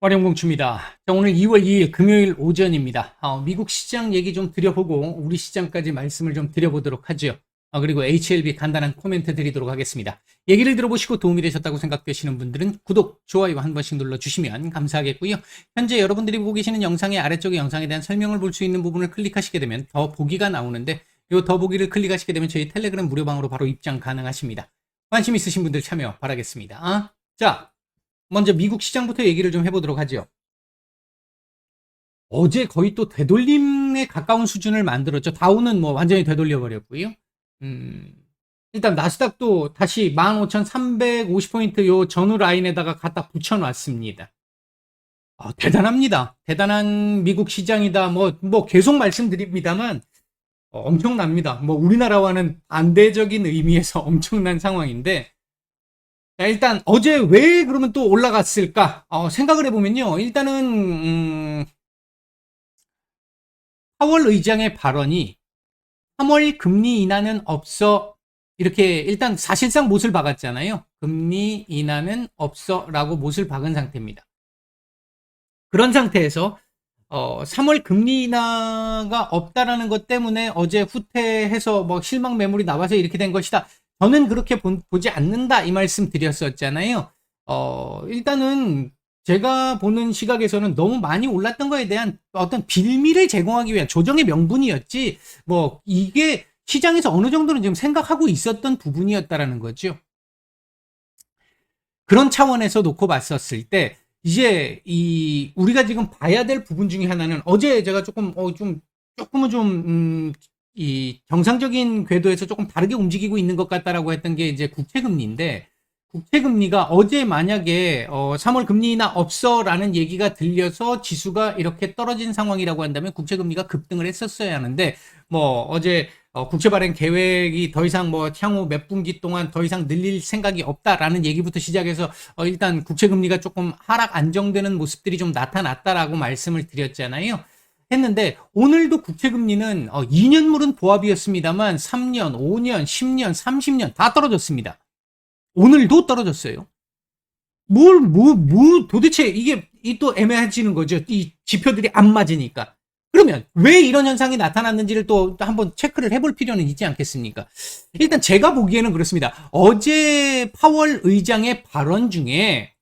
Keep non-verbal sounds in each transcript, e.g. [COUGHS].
활용공추입니다. 자, 오늘 2월 2일 금요일 오전입니다. 어, 미국 시장 얘기 좀 드려보고 우리 시장까지 말씀을 좀 드려보도록 하죠. 어, 그리고 HLB 간단한 코멘트 드리도록 하겠습니다. 얘기를 들어보시고 도움이 되셨다고 생각되시는 분들은 구독, 좋아요 한 번씩 눌러주시면 감사하겠고요. 현재 여러분들이 보고 계시는 영상의 아래쪽에 영상에 대한 설명을 볼 수 있는 부분을 클릭하시게 되면 더 보기가 나오는데 이 더 보기를 클릭하시게 되면 저희 텔레그램 무료방으로 바로 입장 가능하십니다. 관심 있으신 분들 참여 바라겠습니다. 아, 자, 먼저 미국 시장부터 얘기를 좀 해보도록 하죠. 어제 거의 또 되돌림에 가까운 수준을 만들었죠. 다우는 뭐 완전히 되돌려 버렸고요. 음, 일단 나스닥도 다시 15,350포인트 요 전후 라인에다가 갖다 붙여놨습니다. 아, 대단합니다. 대단한 미국 시장이다. 뭐, 뭐 계속 말씀드립니다만 어, 엄청납니다. 뭐 우리나라와는 반대적인 의미에서 [LAUGHS] 엄청난 상황인데 자, 일단 어제 왜 그러면 또 올라갔을까 어, 생각을 해보면요. 일단은 음, 파월 의장의 발언이 3월 금리 인하는 없어 이렇게 일단 사실상 못을 박았잖아요. 금리 인하는 없어 라고 못을 박은 상태입니다. 그런 상태에서 어, 3월 금리 인하가 없다라는 것 때문에 어제 후퇴해서 뭐 실망 매물이 나와서 이렇게 된 것이다. 저는 그렇게 보, 지 않는다 이 말씀 드렸었잖아요. 어, 일단은 제가 보는 시각에서는 너무 많이 올랐던 거에 대한 어떤 빌미를 제공하기 위한 조정의 명분이었지, 뭐, 이게 시장에서 어느 정도는 지금 생각하고 있었던 부분이었다라는 거죠. 그런 차원에서 놓고 봤었을 때, 이제 이, 우리가 지금 봐야 될 부분 중에 하나는 어제 제가 조금, 어, 좀, 조금은 좀, 음, 이 정상적인 궤도에서 조금 다르게 움직이고 있는 것 같다라고 했던 게 이제 국채 금리인데, 국채 금리가 어제 만약에 어 3월 금리 인하 없어라는 얘기가 들려서 지수가 이렇게 떨어진 상황이라고 한다면 국채 금리가 급등을 했었어야 하는데 뭐 어제 어 국채 발행 계획이 더 이상 뭐 향후 몇 분기 동안 더 이상 늘릴 생각이 없다라는 얘기부터 시작해서 어 일단 국채 금리가 조금 하락 안정되는 모습들이 좀 나타났다라고 말씀을 드렸잖아요. 했는데 오늘도 국채금리는 어 2년물은 보합이었습니다만 3년, 5년, 10년, 30년 다 떨어졌습니다. 오늘도 떨어졌어요. 뭘, 뭐, 뭐, 도대체 이게 이또 애매해지는 거죠. 이 지표들이 안 맞으니까. 그러면 왜 이런 현상이 나타났는지를 또 한번 체크를 해볼 필요는 있지 않겠습니까? 일단 제가 보기에는 그렇습니다. 어제 파월 의장의 발언 중에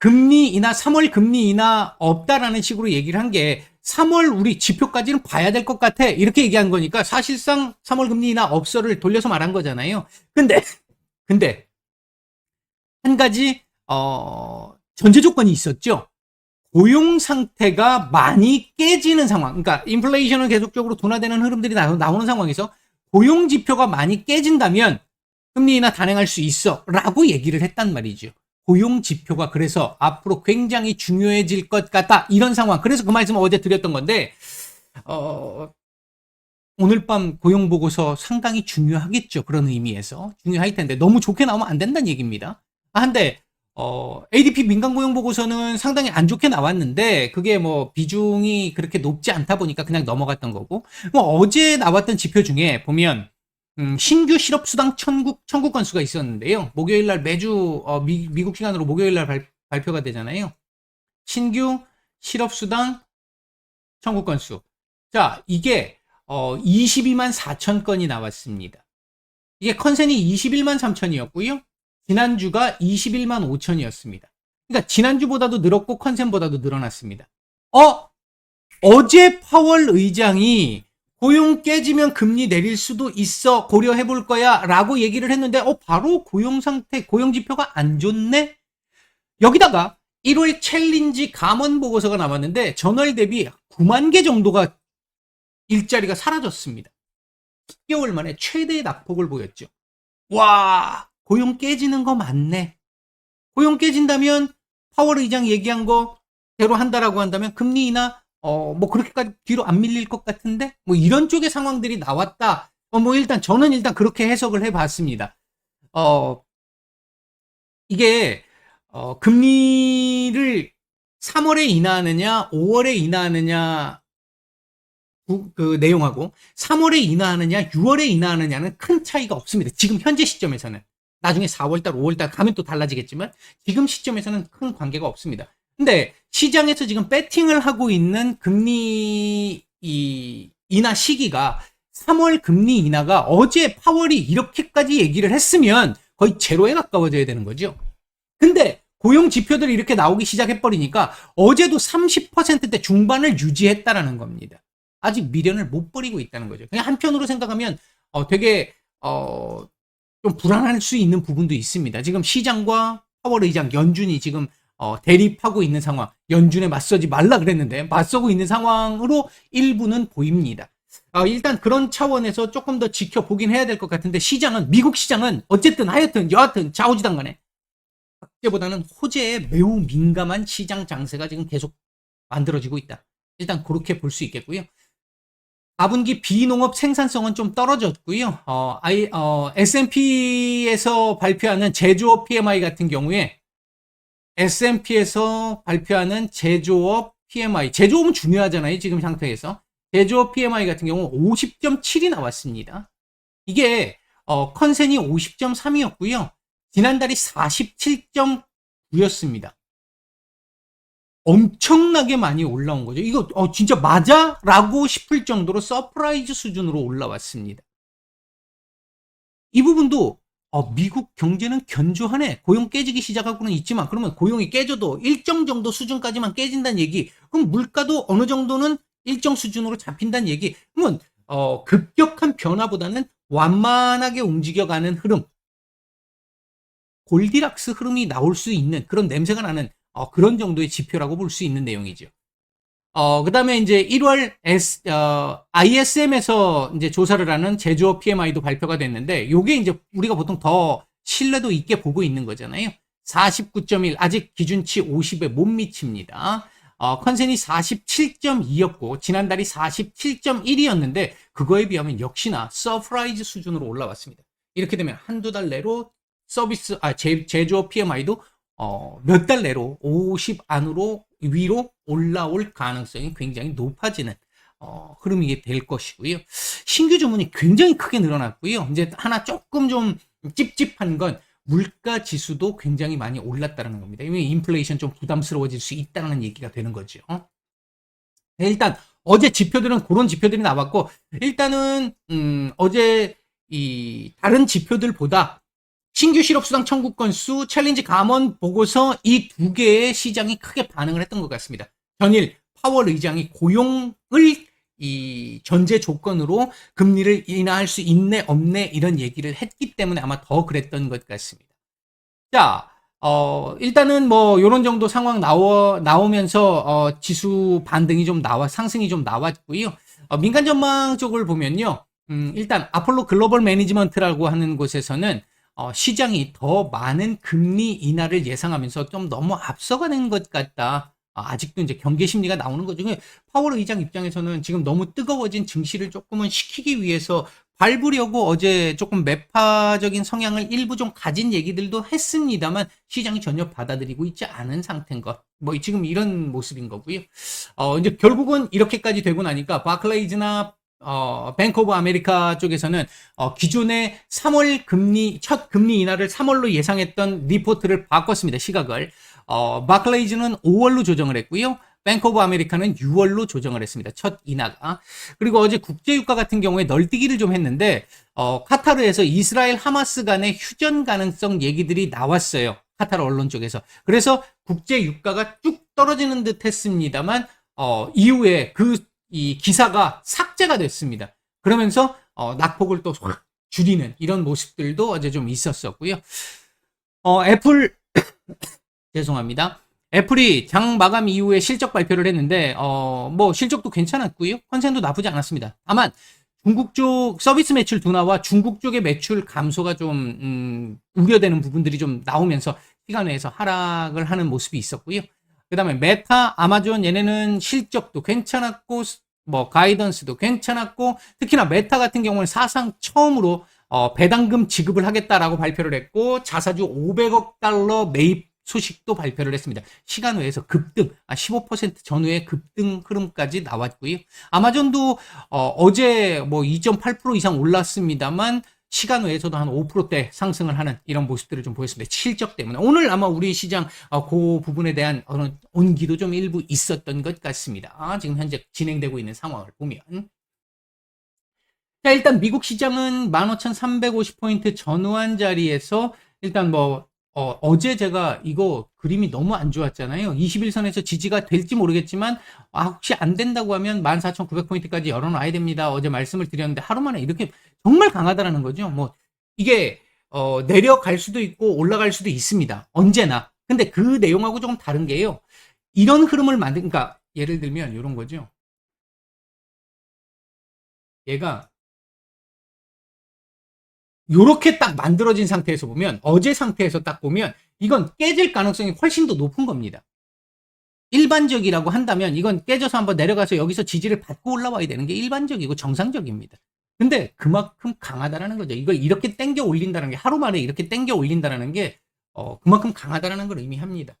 금리 인하, 3월 금리 인하 없다라는 식으로 얘기를 한 게 3월 우리 지표까지는 봐야 될 것 같아. 이렇게 얘기한 거니까 사실상 3월 금리 인하 없어를 돌려서 말한 거잖아요. 근데, [LAUGHS] 근데 한 가지 어, 전제 조건이 있었죠. 고용 상태가 많이 깨지는 상황. 그러니까 인플레이션은 계속적으로 둔화되는 흐름들이 나오는 상황에서 고용 지표가 많이 깨진다면 금리 인하 단행할 수 있어라고 얘기를 했단 말이죠. 고용 지표가 그래서 앞으로 굉장히 중요해질 것 같다. 이런 상황. 그래서 그 말씀을 어제 드렸던 건데 어, 오늘 밤 고용 보고서 상당히 중요하겠죠. 그런 의미에서 중요할 텐데 너무 좋게 나오면 안 된다는 얘기입니다. 아, 한데 어, ADP 민간 고용 보고서는 상당히 안 좋게 나왔는데 그게 뭐 비중이 그렇게 높지 않다 보니까 그냥 넘어갔던 거고 뭐 어제 나왔던 지표 중에 보면 음, 신규 실업 수당 청구 청구 건수가 있었는데요. 목요일 날 매주 어, 미, 국 시간으로 목요일 날 발, 발표가 되잖아요. 신규 실업 수당 청구 건수. 자, 이게 어, 22만 4천 건이 나왔습니다. 이게 컨센이 21만 3천이었고요. 지난주가 21만 5천이었습니다. 그러니까 지난주보다도 늘었고 컨센보다도 늘어났습니다. 어? 어제 파월 의장이 고용 깨지면 금리 내릴 수도 있어 고려해 볼 거야 라고 얘기를 했는데 어 바로 고용 상태 고용 지표가 안 좋네? 여기다가 1월 챌린지 감원 보고서가 나왔는데 전월 대비 9만 개 정도가 일자리가 사라졌습니다. 10개월 만에 최대의 낙폭을 보였죠. 와 고용 깨지는 거 맞네. 고용 깨진다면 파월 의장 얘기한 거 대로 한다라고 한다면 금리 인하 어 뭐 그렇게까지 뒤로 안 밀릴 것 같은데 뭐 이런 쪽의 상황들이 나왔다. 어 뭐 일단 저는 일단 그렇게 해석을 해 봤습니다. 어 이게 어 금리를 3월에 인하하느냐 5월에 인하하느냐 그, 그 내용하고 3월에 인하하느냐 6월에 인하하느냐는 큰 차이가 없습니다. 지금 현재 시점에서는 나중에 4월달, 5월달 가면 또 달라지겠지만 지금 시점에서는 큰 관계가 없습니다. 근데 시장에서 지금 배팅을 하고 있는 금리 이 인하 시기가 3월 금리 인하가 어제 파월이 이렇게까지 얘기를 했으면 거의 제로에 가까워져야 되는 거죠. 근데 고용 지표들이 이렇게 나오기 시작해 버리니까 어제도 30%대 중반을 유지했다라는 겁니다. 아직 미련을 못 버리고 있다는 거죠. 그냥 한편으로 생각하면 어, 되게 어, 좀 불안할 수 있는 부분도 있습니다. 지금 시장과 파월 의장 연준이 지금 어, 대립하고 있는 상황, 연준에 맞서지 말라 그랬는데 맞서고 있는 상황으로 일부는 보입니다. 어, 일단 그런 차원에서 조금 더 지켜보긴 해야 될 것 같은데 시장은 미국 시장은 어쨌든 하여튼 여하튼 좌우지단 간에 박제보다는 호재에 매우 민감한 시장 장세가 지금 계속 만들어지고 있다. 일단 그렇게 볼 수 있겠고요. 4분기 비농업 생산성은 좀 떨어졌고요. 어, I, 어, S&P에서 발표하는 제조업 PMI 같은 경우에 S&P에서 발표하는 제조업 PMI, 제조업은 중요하잖아요. 지금 상태에서. 제조업 PMI 같은 경우 50.7이 나왔습니다. 이게 어, 컨센이 50.3이었고요. 지난달이 47.9였습니다. 엄청나게 많이 올라온 거죠. 이거 어, 진짜 맞아? 라고 싶을 정도로 서프라이즈 수준으로 올라왔습니다. 이 부분도 어, 미국 경제는 견조하네. 고용 깨지기 시작하고는 있지만 그러면 고용이 깨져도 일정 정도 수준까지만 깨진다는 얘기. 그럼 물가도 어느 정도는 일정 수준으로 잡힌다는 얘기. 그러면 어, 급격한 변화보다는 완만하게 움직여가는 흐름. 골디락스 흐름이 나올 수 있는 그런 냄새가 나는 어, 그런 정도의 지표라고 볼 수 있는 내용이죠. 어, 그 다음에 이제 1월 S, 어, ISM에서 이제 조사를 하는 제조업 PMI도 발표가 됐는데, 요게 이제 우리가 보통 더 신뢰도 있게 보고 있는 거잖아요. 49.1, 아직 기준치 50에 못 미칩니다. 어, 컨센이 47.2였고, 지난달이 47.1이었는데, 그거에 비하면 역시나 서프라이즈 수준으로 올라왔습니다. 이렇게 되면 한두 달 내로 서비스, 아, 제, 제조업 PMI도 어, 몇 달 내로 50 안으로 위로 올라올 가능성이 굉장히 높아지는 어, 흐름이 될 것이고요. 신규 주문이 굉장히 크게 늘어났고요. 이제 하나 조금 좀 찝찝한 건 물가 지수도 굉장히 많이 올랐다는 겁니다. 이미 인플레이션 좀 부담스러워질 수 있다는 얘기가 되는 거죠. 네, 일단 어제 지표들은 그런 지표들이 나왔고 일단은 음, 어제 이 다른 지표들보다 신규 실업수당 청구 건수, 챌린지 감원 보고서 이 두 개의 시장이 크게 반응을 했던 것 같습니다. 전일 파월 의장이 고용을 이 전제 조건으로 금리를 인하할 수 있네 없네 이런 얘기를 했기 때문에 아마 더 그랬던 것 같습니다. 자, 어, 일단은 뭐 요런 정도 상황 나오 나오면서 어, 지수 반등이 좀 나와 상승이 좀 나왔고요. 어, 민간 전망 쪽을 보면요. 음, 일단 아폴로 글로벌 매니지먼트라고 하는 곳에서는 어, 시장이 더 많은 금리 인하를 예상하면서 좀 너무 앞서가는 것 같다. 아, 아직도 이제 경계 심리가 나오는 거죠. 파월 의장 입장에서는 지금 너무 뜨거워진 증시를 조금은 식히기 위해서 밟으려고 어제 조금 매파적인 성향을 일부 좀 가진 얘기들도 했습니다만 시장이 전혀 받아들이고 있지 않은 상태인 것. 뭐 지금 이런 모습인 거고요. 어, 이제 결국은 이렇게까지 되고 나니까 바클레이즈나 어, 뱅크 오브 아메리카 쪽에서는 어, 기존의 3월 금리 첫 금리 인하를 3월로 예상했던 리포트를 바꿨습니다. 시각을. 어, 바클레이즈는 5월로 조정을 했고요. 뱅크 오브 아메리카는 6월로 조정을 했습니다. 첫 인하가. 그리고 어제 국제유가 같은 경우에 널뛰기를 좀 했는데 어, 카타르에서 이스라엘 하마스 간의 휴전 가능성 얘기들이 나왔어요. 카타르 언론 쪽에서. 그래서 국제유가가 쭉 떨어지는 듯 했습니다만 어, 이후에 그 이 기사가 삭제가 됐습니다. 그러면서 어, 낙폭을 또 줄이는 이런 모습들도 어제 좀 있었었고요. 어, 애플 [COUGHS] 죄송합니다. 애플이 장 마감 이후에 실적 발표를 했는데 어, 뭐 실적도 괜찮았고요. 컨센도 나쁘지 않았습니다. 다만 중국 쪽 서비스 매출 둔화와 중국 쪽의 매출 감소가 좀 음, 우려되는 부분들이 좀 나오면서 시간 내에서 하락을 하는 모습이 있었고요. 그 다음에 메타, 아마존 얘네는 실적도 괜찮았고 뭐 가이던스도 괜찮았고 특히나 메타 같은 경우는 사상 처음으로 어, 배당금 지급을 하겠다라고 발표를 했고 자사주 500억 달러 매입 소식도 발표를 했습니다. 시간 외에서 급등, 아, 15% 전후의 급등 흐름까지 나왔고요. 아마존도 어, 제뭐 2.8% 이상 올랐습니다만 시간 외에서도 한 5%대 상승을 하는 이런 모습들을 좀 보였습니다. 실적 때문에. 오늘 아마 우리 시장 어, 그 부분에 대한 어느 온기도 좀 일부 있었던 것 같습니다. 아, 지금 현재 진행되고 있는 상황을 보면. 자, 일단 미국 시장은 15,350포인트 전후한 자리에서 일단 뭐 어, 제 제가 이거 그림이 너무 안 좋았잖아요. 21선에서 지지가 될지 모르겠지만 아, 혹시 안 된다고 하면 14,900포인트까지 열어놔야 됩니다. 어제 말씀을 드렸는데 하루 만에 이렇게 정말 강하다라는 거죠. 뭐 이게 어, 내려갈 수도 있고 올라갈 수도 있습니다. 언제나. 근데 그 내용하고 조금 다른 게요. 이런 흐름을 만든 그러니까 예를 들면 이런 거죠. 얘가 요렇게 딱 만들어진 상태에서 보면 어제 상태에서 딱 보면 이건 깨질 가능성이 훨씬 더 높은 겁니다. 일반적이라고 한다면 이건 깨져서 한번 내려가서 여기서 지지를 받고 올라와야 되는 게 일반적이고 정상적입니다. 근데 그만큼 강하다라는 거죠. 이걸 이렇게 땡겨 올린다는 게 하루 만에 이렇게 땡겨 올린다는 게 어, 그만큼 강하다라는 걸 의미합니다.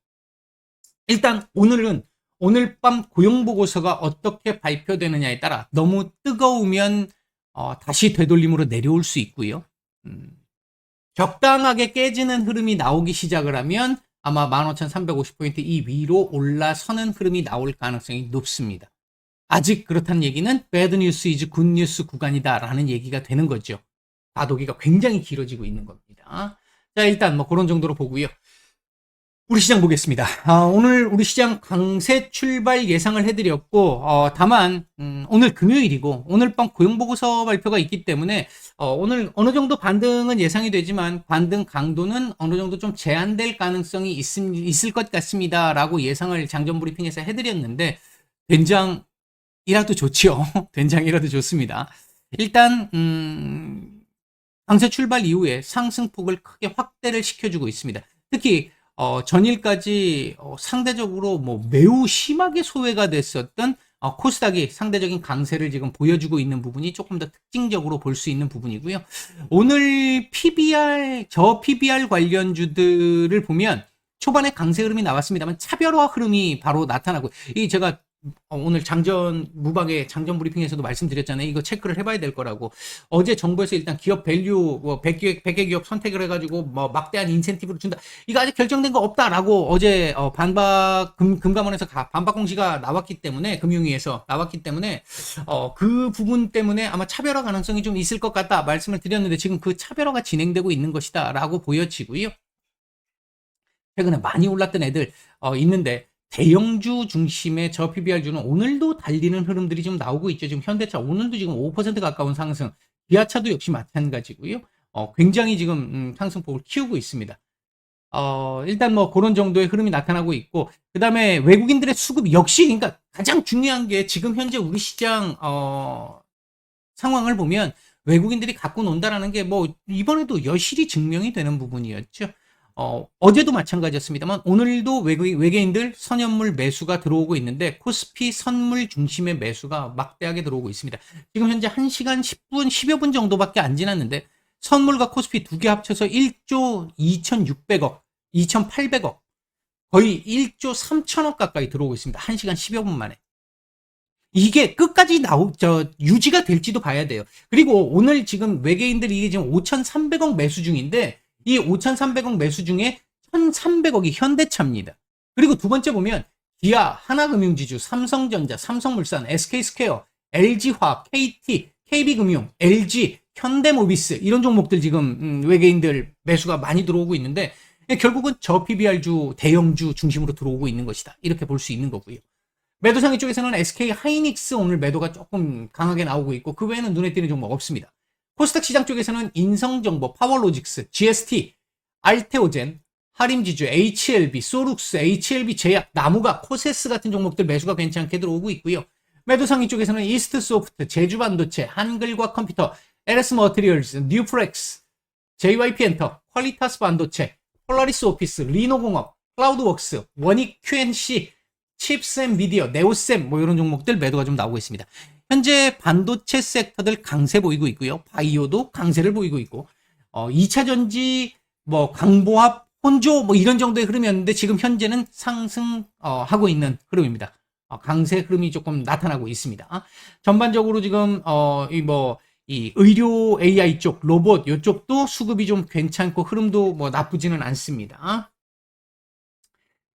일단 오늘은 오늘 밤 고용 보고서가 어떻게 발표되느냐에 따라 너무 뜨거우면 어, 다시 되돌림으로 내려올 수 있고요. 음, 적당하게 깨지는 흐름이 나오기 시작을 하면 아마 15,350포인트 이 위로 올라서는 흐름이 나올 가능성이 높습니다. 아직 그렇다는 얘기는 배드 뉴스 이즈 굿 뉴스 구간이다 라는 얘기가 되는 거죠. 다도기가 굉장히 길어지고 있는 겁니다. 자, 일단 뭐 그런 정도로 보고요. 우리 시장 보겠습니다. 아, 오늘 우리 시장 강세 출발 예상을 해드렸고, 어, 다만 음, 오늘 금요일이고 오늘 밤 고용보고서 발표가 있기 때문에 어, 오늘 어느 정도 반등은 예상이 되지만 반등 강도는 어느 정도 좀 제한될 가능성이 있, 있을 것 같습니다 라고 예상을 장전 브리핑에서 해드렸는데 된장이라도 좋지요. [LAUGHS] 된장이라도 좋습니다. 일단 음, 강세 출발 이후에 상승폭을 크게 확대를 시켜주고 있습니다. 특히 어, 전일까지 어, 상대적으로 뭐 매우 심하게 소외가 됐었던 어, 코스닥이 상대적인 강세를 지금 보여주고 있는 부분이 조금 더 특징적으로 볼 수 있는 부분이고요. 오늘 PBR, 저 PBR 관련주들을 보면 초반에 강세 흐름이 나왔습니다만 차별화 흐름이 바로 나타나고 이 제가 어, 오늘 장전 무방의 장전 브리핑에서도 말씀드렸잖아요. 이거 체크를 해봐야 될 거라고. 어제 정부에서 일단 기업 밸류 뭐 100개, 100개 기업 선택을 해가지고 뭐 막대한 인센티브를 준다. 이거 아직 결정된 거 없다라고 어제 어 반박 금, 금감원에서 반박 공시가 나왔기 때문에 금융위에서 나왔기 때문에 어 그 부분 때문에 아마 차별화 가능성이 좀 있을 것 같다 말씀을 드렸는데 지금 그 차별화가 진행되고 있는 것이다라고 보여지고요. 최근에 많이 올랐던 애들 어 있는데 대형주 중심의 저 PBR주는 오늘도 달리는 흐름들이 좀 나오고 있죠. 지금 현대차 오늘도 지금 5% 가까운 상승, 기아차도 역시 마찬가지고요. 어, 굉장히 지금 음, 상승폭을 키우고 있습니다. 어, 일단 뭐 그런 정도의 흐름이 나타나고 있고, 그 다음에 외국인들의 수급 역시, 그러니까 가장 중요한 게 지금 현재 우리 시장, 어, 상황을 보면 외국인들이 갖고 논다라는 게 뭐 이번에도 여실히 증명이 되는 부분이었죠. 어, 어제도 마찬가지였습니다만 오늘도 외계, 외계인들 선연물 매수가 들어오고 있는데 코스피 선물 중심의 매수가 막대하게 들어오고 있습니다. 지금 현재 1시간 10분, 10여 분 정도밖에 안 지났는데 선물과 코스피 두 개 합쳐서 1조 2,600억, 2,800억, 거의 1조 3천억 가까이 들어오고 있습니다. 1시간 10여 분 만에. 이게 끝까지 나오, 저, 유지가 될지도 봐야 돼요. 그리고 오늘 지금 외계인들이 지금 5,300억 매수 중인데 이 5,300억 매수 중에 1,300억이 현대차입니다. 그리고 두 번째 보면 기아, 하나금융지주, 삼성전자, 삼성물산, SK스퀘어, LG화학, KT, KB금융, LG, 현대모비스 이런 종목들 지금 음, 외계인들 매수가 많이 들어오고 있는데 결국은 저 PBR주, 대형주 중심으로 들어오고 있는 것이다. 이렇게 볼 수 있는 거고요. 매도 상위 쪽에서는 SK 하이닉스 오늘 매도가 조금 강하게 나오고 있고 그 외에는 눈에 띄는 종목 없습니다. 코스닥 시장 쪽에서는 인성정보, 파워로직스, GST, 알테오젠, 하림지주, HLB, 소룩스, HLB 제약, 나무가, 코세스 같은 종목들 매수가 괜찮게 들어오고 있고요. 매도상위 쪽에서는 이스트소프트, 제주반도체, 한글과 컴퓨터, LS 머티리얼스, 뉴프렉스, JYP 엔터, 퀄리타스 반도체, 폴라리스 오피스, 리노공업, 클라우드웍스, 원익 QNC, 칩샘 미디어, 네오셈 뭐 이런 종목들 매도가 좀 나오고 있습니다. 현재 반도체 섹터들 강세 보이고 있고요. 바이오도 강세를 보이고 있고, 어, 2차 전지, 뭐, 강보합, 혼조, 뭐, 이런 정도의 흐름이었는데, 지금 현재는 상승, 어, 하고 있는 흐름입니다. 어, 강세 흐름이 조금 나타나고 있습니다. 전반적으로 지금, 어, 이 뭐, 이 의료 AI 쪽, 로봇 요쪽도 수급이 좀 괜찮고 흐름도 뭐 나쁘지는 않습니다.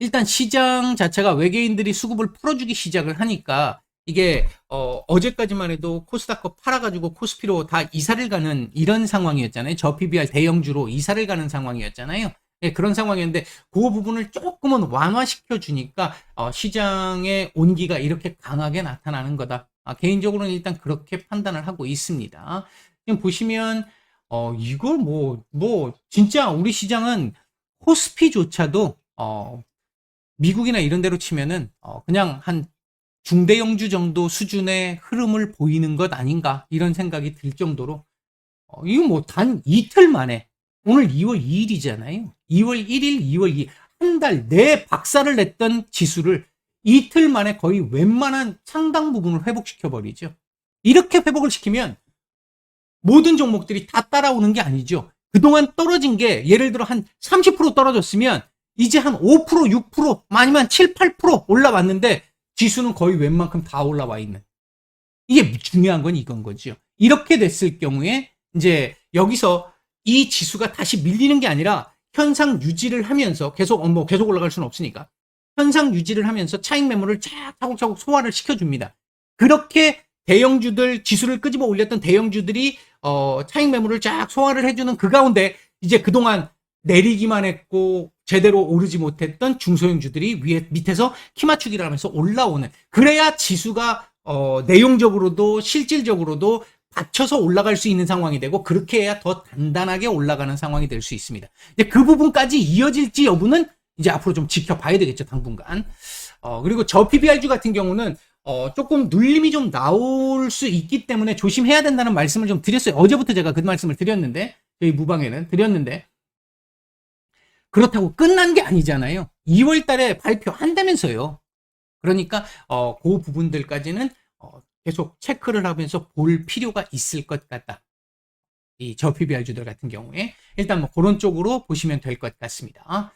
일단 시장 자체가 외계인들이 수급을 풀어주기 시작을 하니까 이게 어, 어제까지만 해도 코스닥 거 팔아가지고 코스피로 다 이사를 가는 이런 상황이었잖아요. 저 PBR 대형주로 이사를 가는 상황이었잖아요. 네, 그런 상황이었는데 그 부분을 조금은 완화시켜 주니까 어, 시장의 온기가 이렇게 강하게 나타나는 거다. 아, 개인적으로는 일단 그렇게 판단을 하고 있습니다. 지금 보시면 어, 이걸 뭐, 뭐, 진짜 우리 시장은 코스피조차도 어, 미국이나 이런 데로 치면은 어, 그냥 한 중대형주 정도 수준의 흐름을 보이는 것 아닌가 이런 생각이 들 정도로 어, 이거 뭐 단 이틀 만에 오늘 2월 2일이잖아요. 2월 1일, 2월 2일 한 달 내 박살을 냈던 지수를 이틀 만에 거의 웬만한 상당 부분을 회복시켜 버리죠. 이렇게 회복을 시키면 모든 종목들이 다 따라오는 게 아니죠. 그동안 떨어진 게 예를 들어 한 30% 떨어졌으면 이제 한 5%, 6% 아니면 7, 8% 올라왔는데 지수는 거의 웬만큼 다 올라와 있는. 이게 중요한 건 이건 거죠. 이렇게 됐을 경우에 이제 여기서 이 지수가 다시 밀리는 게 아니라 현상 유지를 하면서 계속 어, 뭐 계속 올라갈 수는 없으니까 현상 유지를 하면서 차익 매물을 쫙 차곡차곡 소화를 시켜줍니다. 그렇게 대형주들 지수를 끄집어 올렸던 대형주들이 어, 차익 매물을 쫙 소화를 해주는 그 가운데 이제 그동안 내리기만 했고 제대로 오르지 못했던 중소형주들이 위에 밑에서 키 맞추기를 하면서 올라오는 그래야 지수가 어, 내용적으로도 실질적으로도 받쳐서 올라갈 수 있는 상황이 되고 그렇게 해야 더 단단하게 올라가는 상황이 될 수 있습니다. 이제 그 부분까지 이어질지 여부는 이제 앞으로 좀 지켜봐야 되겠죠 당분간. 어, 그리고 저 PBR주 같은 경우는 어, 조금 눌림이 좀 나올 수 있기 때문에 조심해야 된다는 말씀을 좀 드렸어요. 어제부터 제가 그 말씀을 드렸는데 저희 무방에는 드렸는데 그렇다고 끝난 게 아니잖아요. 2월 달에 발표한다면서요. 그러니까 어, 그 부분들까지는 어, 계속 체크를 하면서 볼 필요가 있을 것 같다. 이 저 PBR주들 같은 경우에 일단 뭐 그런 쪽으로 보시면 될 것 같습니다.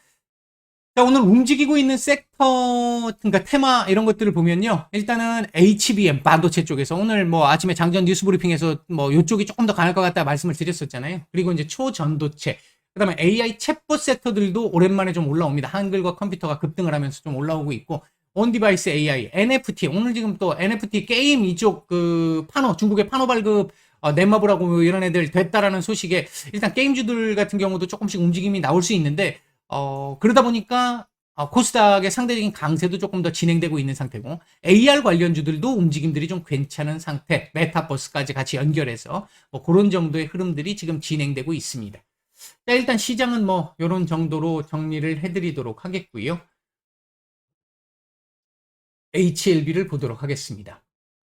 자, 오늘 움직이고 있는 섹터, 그러니까 테마 이런 것들을 보면요. 일단은 HBM 반도체 쪽에서 오늘 뭐 아침에 장전 뉴스 브리핑에서 뭐 이쪽이 조금 더 강할 것 같다 말씀을 드렸었잖아요. 그리고 이제 초전도체, 그 다음에 AI 챗봇 섹터들도 오랜만에 좀 올라옵니다. 한글과 컴퓨터가 급등을 하면서 좀 올라오고 있고 온디바이스 AI, NFT 오늘 지금 또 NFT 게임 이쪽 그 파노 중국의 파노 발급 어, 넷마블하고 뭐 이런 애들 됐다라는 소식에 일단 게임주들 같은 경우도 조금씩 움직임이 나올 수 있는데 어, 그러다 보니까 어, 코스닥의 상대적인 강세도 조금 더 진행되고 있는 상태고 AR 관련주들도 움직임들이 좀 괜찮은 상태 메타버스까지 같이 연결해서 뭐 그런 정도의 흐름들이 지금 진행되고 있습니다. 자, 일단 시장은 뭐 이런 정도로 정리를 해드리도록 하겠고요. HLB를 보도록 하겠습니다.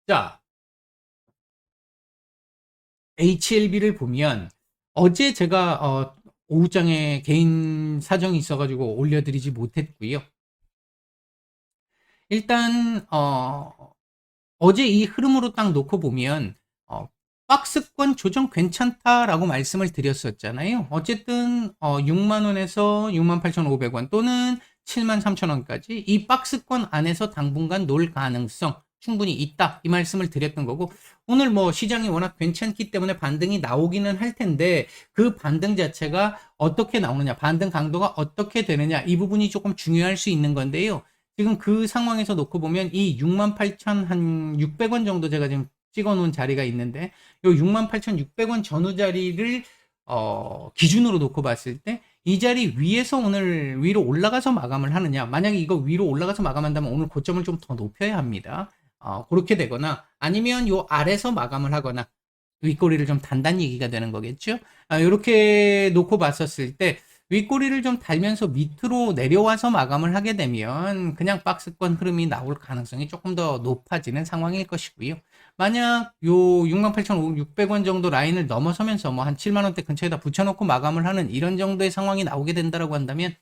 자, HLB를 보면 어제 제가 어, 오후장에 개인 사정이 있어가지고 올려드리지 못했고요. 일단 어, 어제 이 흐름으로 딱 놓고 보면 어, 박스권 조정 괜찮다라고 말씀을 드렸었잖아요. 어쨌든 어, 6만 원에서 6만 8,500원 또는 7만 3천 원까지 이 박스권 안에서 당분간 놀 가능성 충분히 있다 이 말씀을 드렸던 거고 오늘 뭐 시장이 워낙 괜찮기 때문에 반등이 나오기는 할 텐데 그 반등 자체가 어떻게 나오느냐 반등 강도가 어떻게 되느냐 이 부분이 조금 중요할 수 있는 건데요 지금 그 상황에서 놓고 보면 이 68,600원 정도 제가 지금 찍어 놓은 자리가 있는데 요 68,600원 전후 자리를 어, 기준으로 놓고 봤을 때 이 자리 위에서 오늘 위로 올라가서 마감을 하느냐. 만약에 이거 위로 올라가서 마감한다면 오늘 고점을 좀 더 높여야 합니다. 어, 그렇게 되거나 아니면 요 아래서 마감을 하거나 윗꼬리를 좀 단단 얘기가 되는 거겠죠? 아, 이렇게 놓고 봤었을 때 윗꼬리를 좀 달면서 밑으로 내려와서 마감을 하게 되면 그냥 박스권 흐름이 나올 가능성이 조금 더 높아지는 상황일 것이고요. 만약 요 68,600원 정도 라인을 넘어서면서 뭐 한 7만 원대 근처에다 붙여놓고 마감을 하는 이런 정도의 상황이 나오게 된다라고 한다면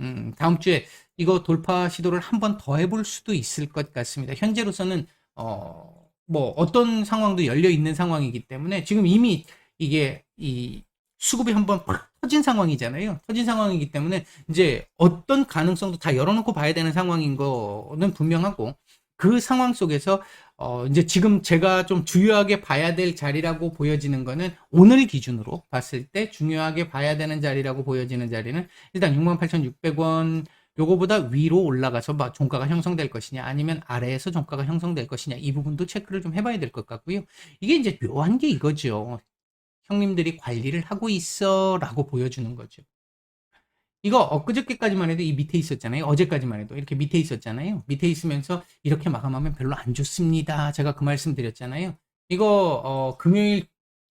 음, 다음 주에 이거 돌파 시도를 한 번 더 해볼 수도 있을 것 같습니다. 현재로서는 어, 뭐 어떤 상황도 열려 있는 상황이기 때문에 지금 이미 이게 이 수급이 한번 팍 터진 상황이잖아요. 터진 상황이기 때문에 이제 어떤 가능성도 다 열어놓고 봐야 되는 상황인 거는 분명하고 그 상황 속에서 어, 이제 지금 제가 좀 중요하게 봐야 될 자리라고 보여지는 거는 오늘 기준으로 봤을 때 중요하게 봐야 되는 자리라고 보여지는 자리는 일단 68,600원 요거보다 위로 올라가서 막 종가가 형성될 것이냐 아니면 아래에서 종가가 형성될 것이냐 이 부분도 체크를 좀 해봐야 될 것 같고요. 이게 이제 묘한 게 이거죠. 형님들이 관리를 하고 있어 라고 보여주는 거죠. 이거 엊그저께까지만 해도 이 밑에 있었잖아요. 어제까지만 해도 이렇게 밑에 있었잖아요. 밑에 있으면서 이렇게 마감하면 별로 안 좋습니다. 제가 그 말씀 드렸잖아요. 이거 어, 금요일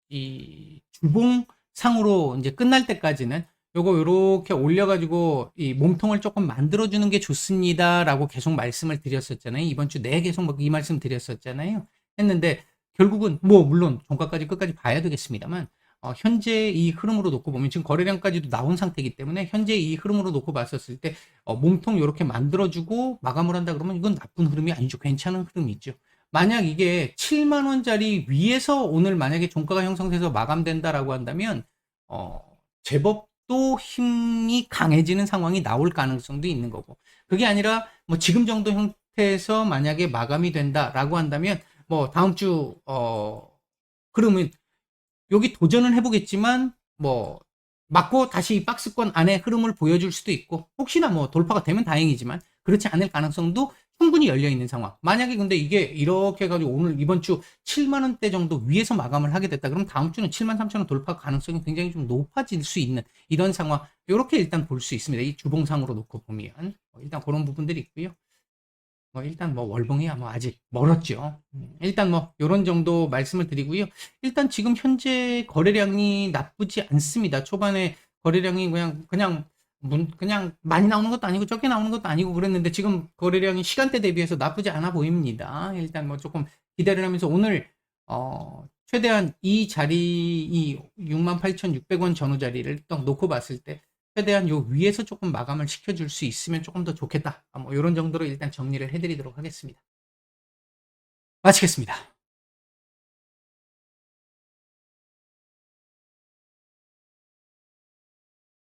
이 주봉 상으로 이제 끝날 때까지는 요거 요렇게 올려가지고 이 몸통을 조금 만들어주는 게 좋습니다라고 계속 말씀을 드렸었잖아요. 이번 주 내에 계속 막이 말씀 드렸었잖아요. 했는데 결국은 뭐 물론 종가까지 끝까지 봐야 되겠습니다만 어, 현재 이 흐름으로 놓고 보면 지금 거래량까지도 나온 상태이기 때문에 현재 이 흐름으로 놓고 봤었을 때 어, 몸통 이렇게 만들어주고 마감을 한다 그러면 이건 나쁜 흐름이 아니죠. 괜찮은 흐름이죠. 만약 이게 7만 원짜리 위에서 오늘 만약에 종가가 형성돼서 마감된다라고 한다면 어, 제법 또 힘이 강해지는 상황이 나올 가능성도 있는 거고 그게 아니라 뭐 지금 정도 형태에서 만약에 마감이 된다라고 한다면 뭐 다음 주 어, 흐름은 여기 도전을 해보겠지만 뭐 맞고 다시 이 박스권 안에 흐름을 보여줄 수도 있고 혹시나 뭐 돌파가 되면 다행이지만 그렇지 않을 가능성도 충분히 열려 있는 상황. 만약에 근데 이게 이렇게 해가지고 오늘 이번 주 7만 원대 정도 위에서 마감을 하게 됐다. 그럼 다음 주는 7만 3천 원 돌파 가능성이 굉장히 좀 높아질 수 있는 이런 상황. 이렇게 일단 볼 수 있습니다. 이 주봉상으로 놓고 보면 뭐 일단 그런 부분들이 있고요. 뭐 일단 뭐 월봉이야 뭐 아직 멀었죠. 음, 일단 뭐 요런 정도 말씀을 드리고요. 일단 지금 현재 거래량이 나쁘지 않습니다. 초반에 거래량이 그냥 그냥 문 그냥 많이 나오는 것도 아니고 적게 나오는 것도 아니고 그랬는데 지금 거래량이 시간대 대비해서 나쁘지 않아 보입니다. 일단 뭐 조금 기대를 하면서 오늘 어 최대한 이 자리 이 68,600원 전후 자리를 딱 놓고 봤을 때 최대한 요 위에서 조금 마감을 시켜줄 수 있으면 조금 더 좋겠다. 아, 뭐 이런 정도로 일단 정리를 해드리도록 하겠습니다. 마치겠습니다.